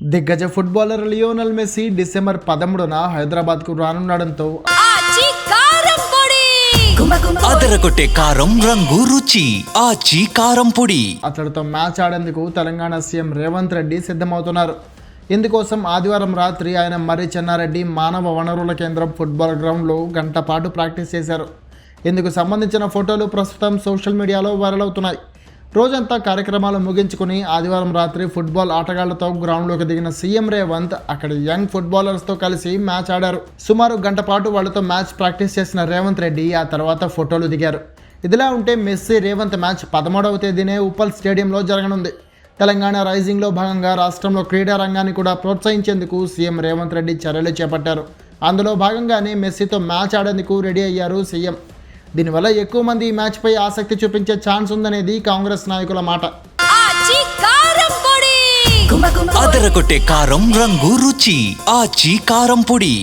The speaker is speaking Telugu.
దిగ్గజ ఫుట్బాలర్ లియోనల్ మెస్సీ డిసెంబర్ పదమూడున హైదరాబాద్కు రానుండడంతో ఆచి కారం పొడి! అదరగొట్టే కారం రంగు రుచి ఆచి కారం పొడి. అతడితో మ్యాచ్ ఆడేందుకు తెలంగాణ సీఎం రేవంత్ రెడ్డి సిద్ధమవుతున్నారు. ఇందుకోసం ఆదివారం రాత్రి ఆయన మర్రి చెన్నారెడ్డి మానవ వనరుల కేంద్రం ఫుట్బాల్ గ్రౌండ్లో గంట పాటు ప్రాక్టీస్ చేశారు. ఇందుకు సంబంధించిన ఫోటోలు ప్రస్తుతం సోషల్ మీడియాలో వైరల్ అవుతున్నాయి. రోజంతా కార్యక్రమాలు ముగించుకుని ఆదివారం రాత్రి ఫుట్బాల్ ఆటగాళ్ళతో గ్రౌండ్లోకి దిగిన సీఎం రేవంత్ అక్కడ యంగ్ ఫుట్బాలర్స్తో కలిసి మ్యాచ్ ఆడారు. సుమారు గంట పాటు వాళ్ళతో మ్యాచ్ ప్రాక్టీస్ చేసిన రేవంత్ రెడ్డి ఆ తర్వాత ఫోటోలు దిగారు. ఇదిలా ఉంటే మెస్సీ రేవంత్ మ్యాచ్ పదమూడవ తేదీనే ఉప్పల్ స్టేడియంలో జరగనుంది. తెలంగాణ రైజింగ్లో భాగంగా రాష్ట్రంలో క్రీడా రంగాన్ని కూడా ప్రోత్సహించేందుకు సీఎం రేవంత్ రెడ్డి చర్యలు చేపట్టారు. అందులో భాగంగానే మెస్సీతో మ్యాచ్ ఆడేందుకు రెడీ అయ్యారు సీఎం. దీనివల్ల ఎక్కువ మంది ఈ మ్యాచ్పై ఆసక్తి చూపించే ఛాన్స్ ఉందనేది కాంగ్రెస్ నాయకుల మాట. అదరగొట్టే కారం రంగు రుచి. ఆచి కారం పొడి.